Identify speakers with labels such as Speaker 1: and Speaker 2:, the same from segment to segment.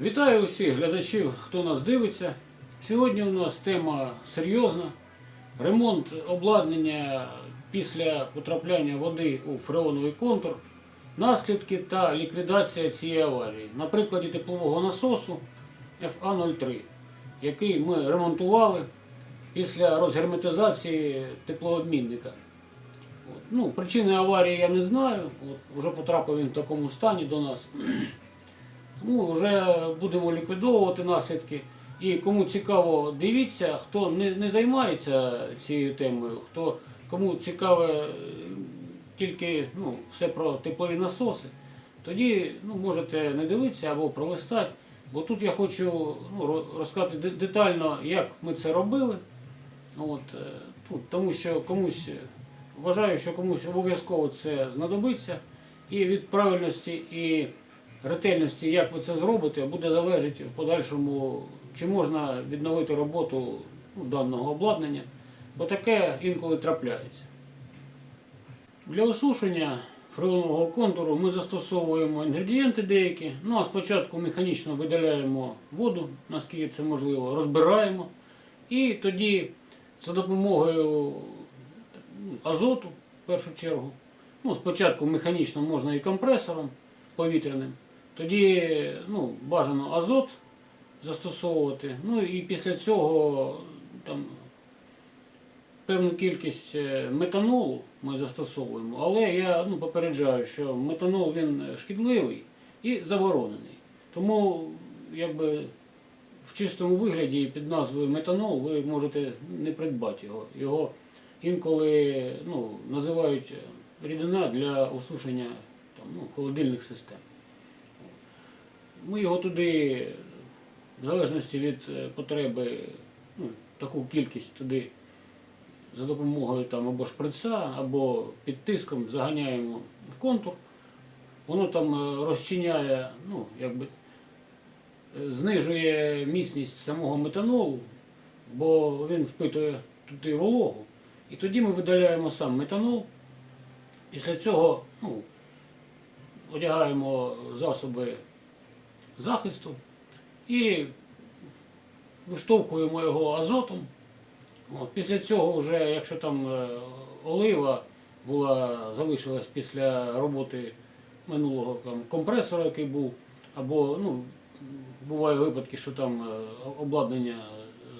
Speaker 1: Вітаю усіх глядачів, хто нас дивиться. Сьогодні у нас тема серйозна. Ремонт обладнання після потрапляння води у фреоновий контур, наслідки та ліквідація цієї аварії. На прикладі теплового насосу FA03, який ми ремонтували після розгерметизації теплообмінника. Ну, причини аварії я не знаю. От, вже потрапив він в такому стані до нас. Тому вже будемо ліквідовувати наслідки. І кому цікаво, дивіться, хто не, не займається цією темою, хто кому цікаве тільки ну, все про теплові насоси, тоді ну, можете не дивитися або пролистати. Бо тут я хочу ну, розказати детально, як ми це робили. От, е, тут, тому що комусь е, вважаю, що комусь обов'язково це знадобиться. І від правильності і ретельності, як ви це зробите, буде залежати в подальшому, чи можна відновити роботу ну, даного обладнання, бо таке інколи трапляється. Для осушення фреонового контуру ми застосовуємо інгредієнти деякі. Ну а спочатку механічно видаляємо воду, наскільки це можливо, розбираємо. І тоді за допомогою ну, азоту, в першу чергу, ну, спочатку механічно можна і компресором повітряним, тоді ну, бажано азот застосовувати. Ну і після цього там, певну кількість е, метанолу ми застосовуємо. Але я ну, попереджаю, що метанол він шкідливий і заборонений. Тому якби, в чистому вигляді під назвою метанол ви можете не придбати його. Його інколи ну, називають рідина для осушення там, ну, холодильних систем. Ми його туди, в залежності від е, потреби, ну, таку кількість туди за допомогою там, або шприца, або під тиском заганяємо в контур. Воно там е, розчиняє, ну, якби, знижує міцність самого метанолу, бо він впитує туди вологу. І тоді ми видаляємо сам метанол. Після цього ну, одягаємо засоби захисту і виштовхуємо його азотом. От, після цього, вже, якщо там е, олива була, залишилась після роботи минулого там, компресора, який був, або ну, бувають випадки, що там е, обладнання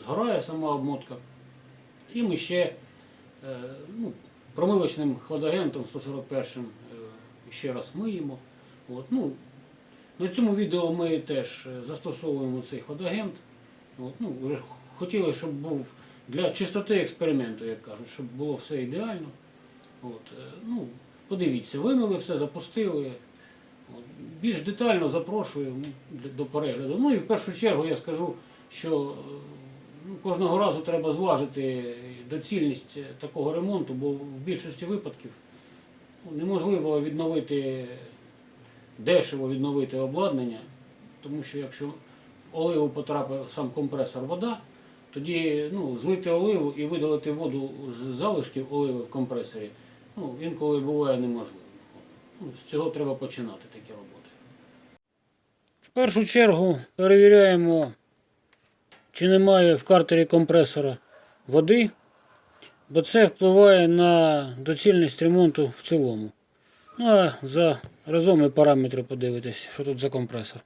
Speaker 1: згорає сама обмотка. І ми ще е, ну, промивочним хладагентом 141 е, ще раз миємо. От, ну, на цьому відео ми теж е, застосовуємо цей хладагент. От, ну, вже хотіли, щоб був для чистоти експерименту, як кажуть, щоб було все ідеально. От, е, ну, подивіться, вимили все, запустили. От, більш детально запрошую ну, до перегляду. Ну і в першу чергу я скажу, що е, ну, кожного разу треба зважити доцільність такого ремонту, бо в більшості випадків ну, неможливо відновити дешево відновити обладнання, тому що якщо в оливу потрапить сам компресор вода, тоді ну, злити оливу і видалити воду з залишків оливи в компресорі, ну, інколи буває неможливо. Ну, з цього треба починати такі роботи. В першу чергу перевіряємо, чи немає в картері компресора води, бо це впливає на доцільність ремонту в цілому. Ну а за разом і параметри подивитись, що тут за компресор.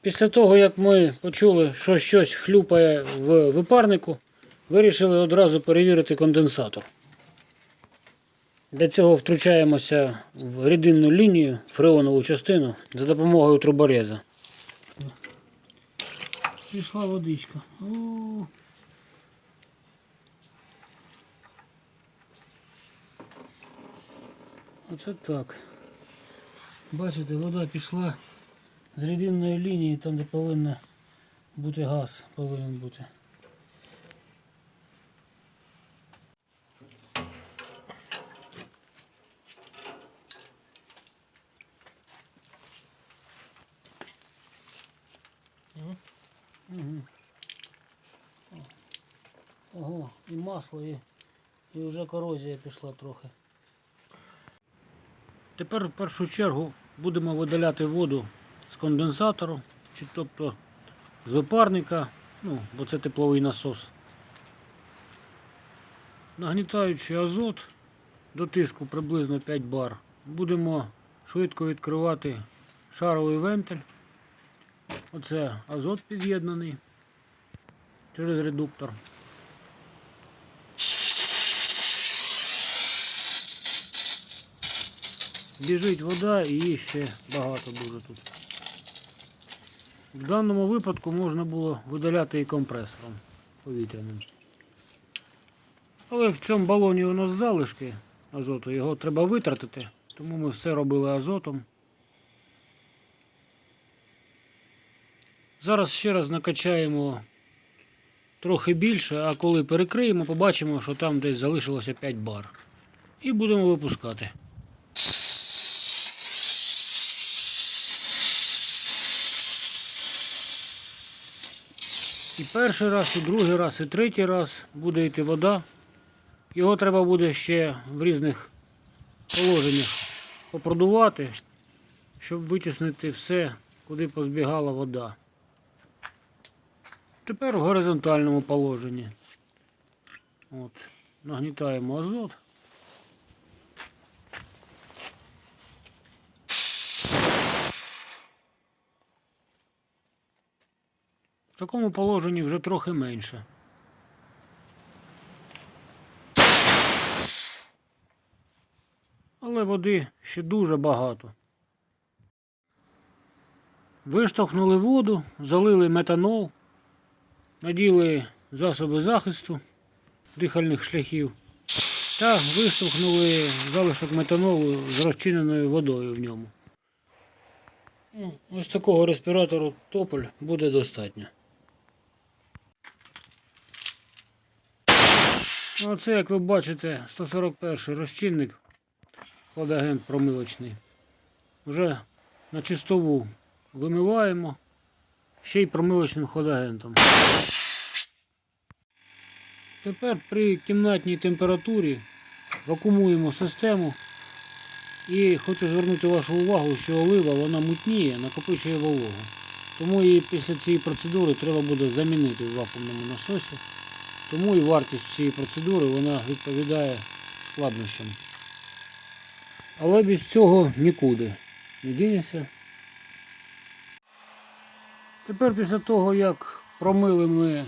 Speaker 1: Після того, як ми почули, що щось хлюпає в випарнику, вирішили одразу перевірити конденсатор. Для цього втручаємося в рідинну лінію, фреонову частину за допомогою трубореза. Пішла водичка. Оце так. Бачите, вода пішла з рідинної лінії, там де повинна бути газ, повинен бути. Мгм. Ого, і масло, і, і вже корозія пішла трохи. Тепер в першу чергу будемо видаляти воду з конденсатору, чи тобто з випарника, ну, бо це тепловий насос. Нагнітаючи азот до тиску приблизно 5 бар, будемо швидко відкривати шаровий вентиль. Оце азот під'єднаний через редуктор. Біжить вода і її ще багато дуже тут. В даному випадку можна було видаляти і компресором повітряним. Але в цьому балоні у нас залишки азоту, його треба витратити, тому ми все робили азотом. Зараз ще раз накачаємо трохи більше, а коли перекриємо, побачимо, що там десь залишилося 5 бар. І будемо випускати. І перший раз, і другий раз, і третій раз буде йти вода. Його треба буде ще в різних положеннях попродувати, щоб витіснити все, куди позбігала вода. Тепер в горизонтальному положенні. От, нагнітаємо азот. В такому положенні вже трохи менше. Але води ще дуже багато. Виштовхнули воду, залили метанол, наділи засоби захисту дихальних шляхів та виштовхнули залишок метанолу з розчиненою водою в ньому. Ну, Ось такого респіратору тополь буде достатньо. Оце, як ви бачите, 141 розчинник, хладагент промивочний. Вже на чистову вимиваємо ще й промивочним хладагентом. Тепер при кімнатній температурі вакуумуємо систему і хочу звернути вашу увагу, що олива вона мутніє, накопичує вологу. Тому її після цієї процедури треба буде замінити в вакуумному насосі. Тому і вартість цієї процедури вона відповідає складнощам. Але без цього нікуди не дінешся. Тепер після того, як промили ми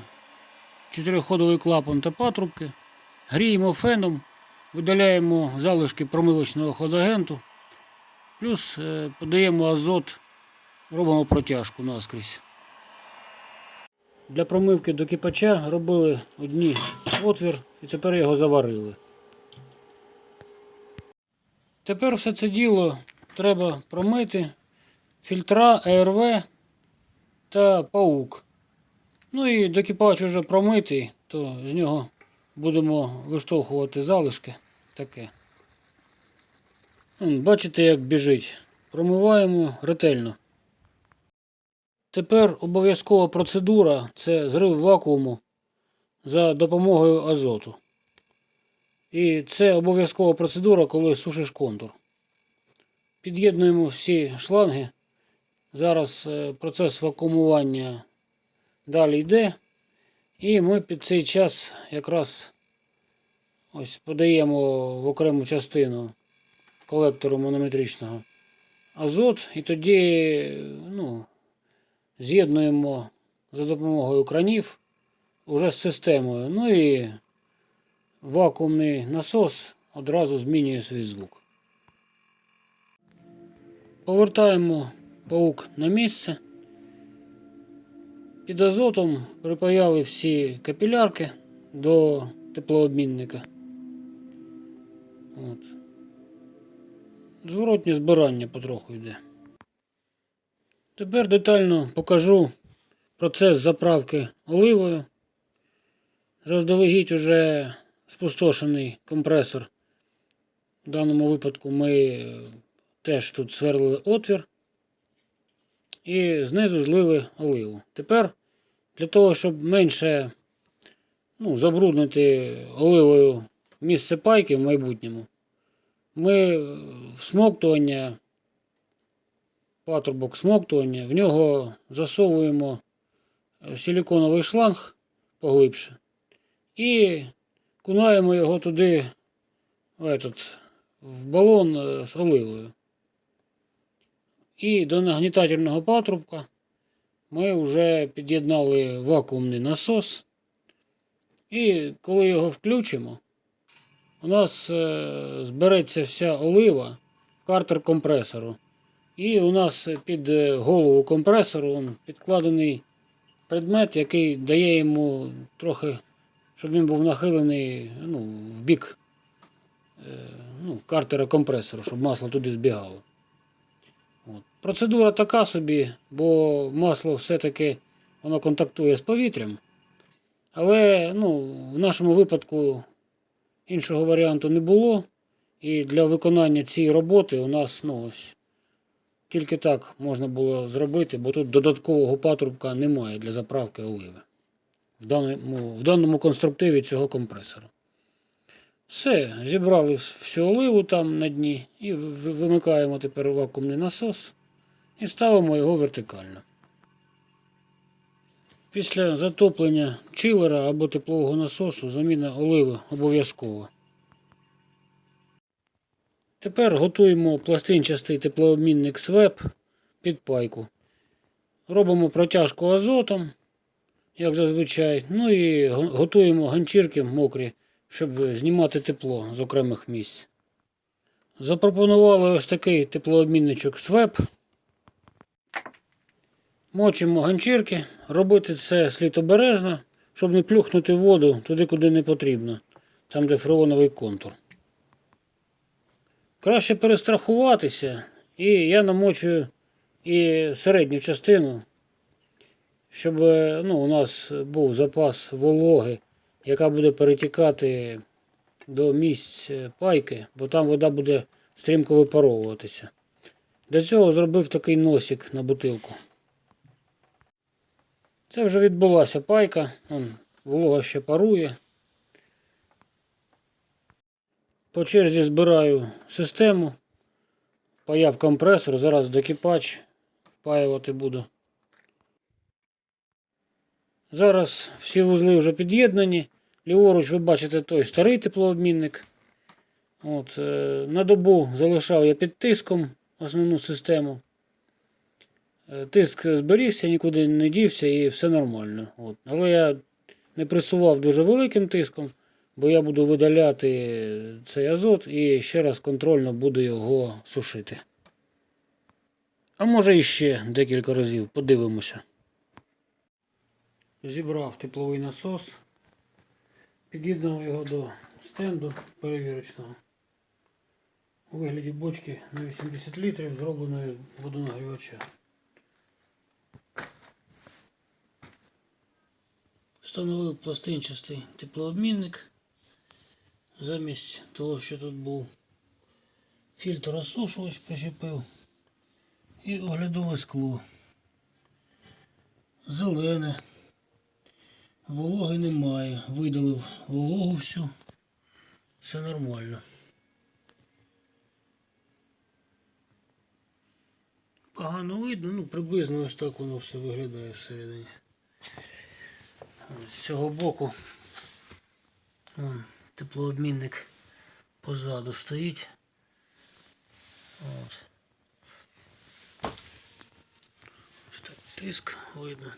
Speaker 1: чотириходовий клапан та патрубки, гріємо феном, видаляємо залишки промивочного хладагенту, плюс е, подаємо азот, робимо протяжку наскрізь. Для промивки до кипача робили одні отвір і тепер його заварили. Тепер все це діло треба промити фільтра, АРВ та паук. Ну і докипач вже промитий, то з нього будемо виштовхувати залишки таке. Бачите, як біжить. Промиваємо ретельно. Тепер обов'язкова процедура це зрив вакууму за допомогою азоту. І це обов'язкова процедура, коли сушиш контур. Під'єднуємо всі шланги. Зараз е, процес вакуумування далі йде. І ми під цей час якраз ось подаємо в окрему частину колектору монометричного азот, і тоді ну, з'єднуємо за допомогою кранів уже з системою. Ну і вакуумний насос одразу змінює свій звук. Повертаємо паук на місце. Під азотом припаяли всі капілярки до теплообмінника. От. Зворотнє збирання потроху йде. Тепер детально покажу процес заправки оливою. Заздалегідь уже спустошений компресор. В даному випадку ми е, теж тут сверлили отвір і знизу злили оливу. Тепер для того, щоб менше ну, забруднити оливою місце пайки в майбутньому, ми всмоктування патрубок смоктування, в нього засовуємо е, силиконовий шланг поглибше і кунаємо його туди этот, в балон е, з оливою. І до нагнітательного патрубка ми вже під'єднали вакуумний насос. І коли його включимо, у нас е, збереться вся олива в картер компресору. І у нас під е, голову компресору підкладений предмет, який дає йому трохи, щоб він був нахилений ну, в бік е, ну, картера компресору, щоб масло туди збігало. От. Процедура така собі, бо масло все-таки воно контактує з повітрям. Але ну, в нашому випадку іншого варіанту не було. І для виконання цієї роботи у нас ну, ось, тільки так можна було зробити, бо тут додаткового патрубка немає для заправки оливи в даному, в даному конструктиві цього компресора. Все, зібрали всю оливу там на дні і вимикаємо тепер вакуумний насос і ставимо його вертикально. Після затоплення чилера або теплового насосу заміна оливи обов'язкова. Тепер готуємо пластинчастий теплообмінник СВЕП під пайку. Робимо протяжку азотом, як зазвичай. Ну і готуємо ганчірки мокрі, щоб знімати тепло з окремих місць. Запропонували ось такий теплообмінничок СВЕП. Мочимо ганчірки. Робити це слід обережно, щоб не плюхнути воду туди, куди не потрібно, там, де фреоновий контур. Краще перестрахуватися, і я намочую і середню частину, щоб е, ну, у нас був запас вологи, яка буде перетікати до місць е, пайки, бо там вода буде стрімко випаровуватися. Для цього зробив такий носик на бутилку. Це вже відбулася пайка, Вон, волога ще парує. По черзі збираю систему, впаяв компресор, зараз докипач впаювати буду. Зараз всі вузли вже під'єднані. Ліворуч ви бачите той старий теплообмінник. От, е, на добу залишав я під тиском основну систему. Е, Тиск зберігся, нікуди не дівся і все нормально. От. Але я не пресував дуже великим тиском, бо я буду видаляти цей азот і ще раз контрольно буду його сушити. А може іще декілька разів, подивимося. Зібрав тепловий насос, під'єднав його до стенду перевірочного. У вигляді бочки на 80 літрів, зробленої з водонагрівача. Встановив пластинчастий теплообмінник. Замість того, що тут був фільтр розсушувач причепив і оглядове скло. Зелене. Вологи немає. Видалив вологу всю. Все нормально. Погано видно, ну приблизно ось так воно все виглядає всередині. З цього боку вон, теплообмінник позаду стоїть. От. Ось так тиск видно.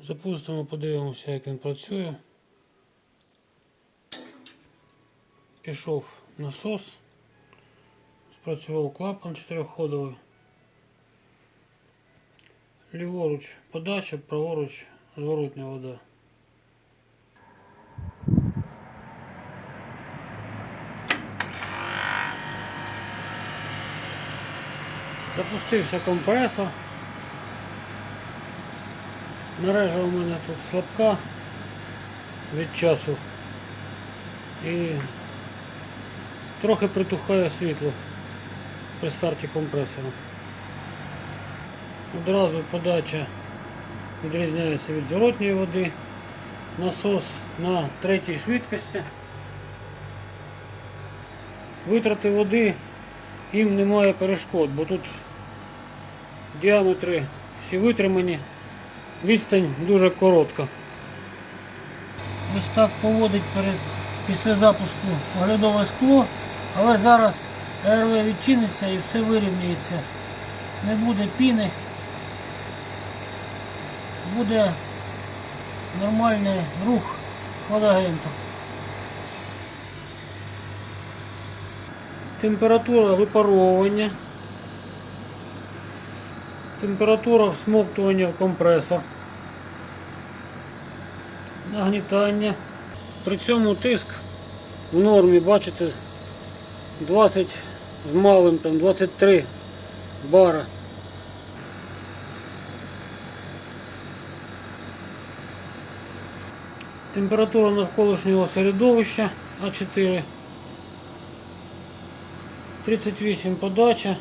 Speaker 1: Запустимо, подивимося, як він працює. Пішов насос. Спрацював клапан чотирьохходовий. Ліворуч подача, праворуч зворотня вода. Запустився компресор. Мережа у мене тут слабка від часу і трохи притухає світло при старті компресора. Одразу подача відрізняється від зворотньої води. Насос на третій швидкості. Витрати води їм немає перешкод, бо тут діаметри всі витримані, відстань дуже коротка. Ось так поводить перед, після запуску оглядове скло, але зараз РВ відчиниться і все вирівнюється. Не буде піни, буде нормальний рух хладагенту. Температура випаровування. Температура всмоктування в компресор. Нагнітання. При цьому тиск в нормі, бачите, 20 з малим, там 23 бара. Температура навколишнього середовища А4. 38 подача.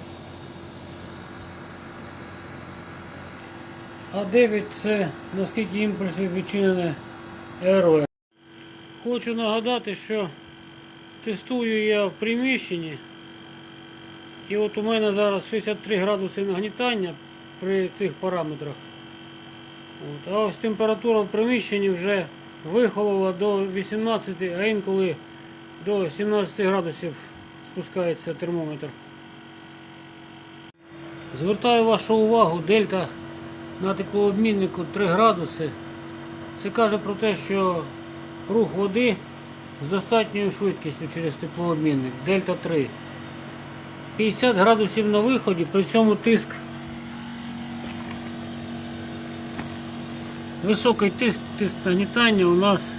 Speaker 1: А 9 це наскільки імпульсів відчинене РВ. Хочу нагадати, що тестую я в приміщенні. І от у мене зараз 63 градуси нагнітання при цих параметрах. От. А ось температура в приміщенні вже вихолола до 18, а інколи до 17 градусів спускається термометр. Звертаю вашу увагу, дельта на теплообміннику 3 градуси. Це каже про те, що рух води з достатньою швидкістю через теплообмінник. Дельта 3. 50 градусів на виході, при цьому тиск. Високий тиск, тиск нагнітання у нас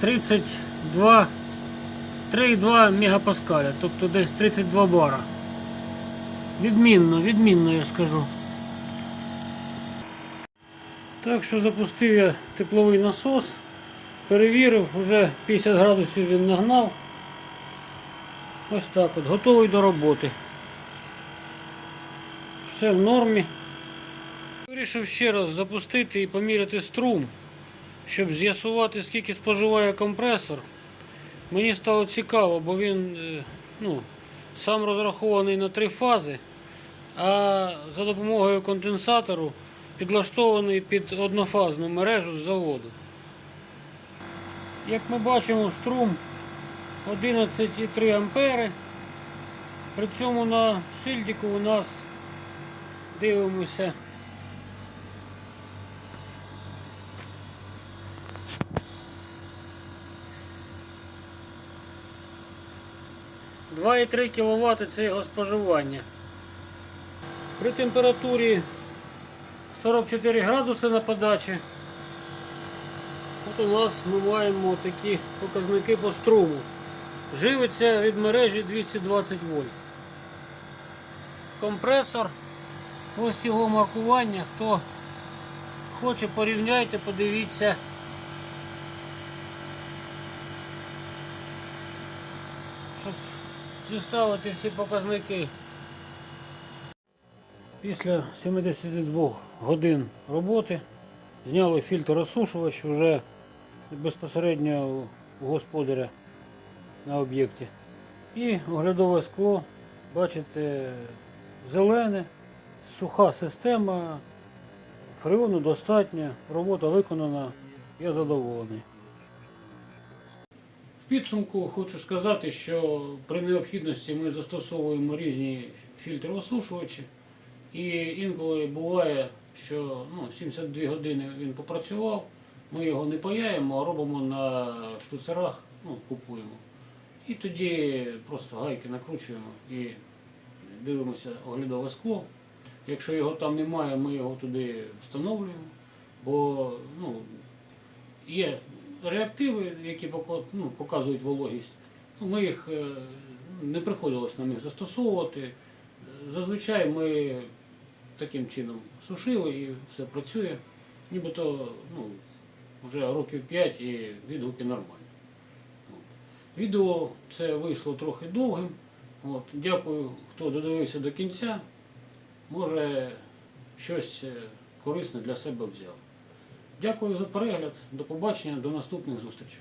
Speaker 1: 32 3,2 мегапаскаля, тобто десь 32 бара. Відмінно, відмінно я скажу. Так що запустив я тепловий насос, перевірив, вже 50 градусів він нагнав. Ось так от, готовий до роботи. Все в нормі. Вирішив ще раз запустити і поміряти струм, щоб з'ясувати, скільки споживає компресор. Мені стало цікаво, бо він е, ну, сам розрахований на три фази, а за допомогою конденсатору підлаштований під однофазну мережу з заводу. Як ми бачимо, струм 11,3 ампери. При цьому на шильдику у нас дивимося. Два і 3 кВт це його споживання. При температурі 44 градуси на подачі. От у нас ми маємо такі показники по струму. Живиться від мережі 220 вольт. Компресор. Ось його маркування. Хто хоче порівняйте, подивіться. Щоб зіставити всі показники. Після 72 годин роботи зняли фільтр розсушувач вже безпосередньо у господаря на об'єкті. І оглядове скло, бачите, зелене, суха система, фреону достатньо, робота виконана, я задоволений. В підсумку хочу сказати, що при необхідності ми застосовуємо різні фільтри осушувачі. І інколи буває, що ну, 72 години він попрацював, ми його не паяємо, а робимо на штуцерах, ну, купуємо. І тоді просто гайки накручуємо і дивимося оглядове скло. Якщо його там немає, ми його туди встановлюємо, бо ну, є реактиви, які ну, показують вологість. Ну, Ми їх е, не приходилось нам їх застосовувати. Зазвичай ми таким чином сушили і все працює. Нібито ну, вже років 5 і відгуки нормальні. От. Відео це вийшло трохи довгим. От. Дякую, хто додивився до кінця. Може щось е, корисне для себе взяв. Дякую за перегляд. До побачення, до наступних зустрічей.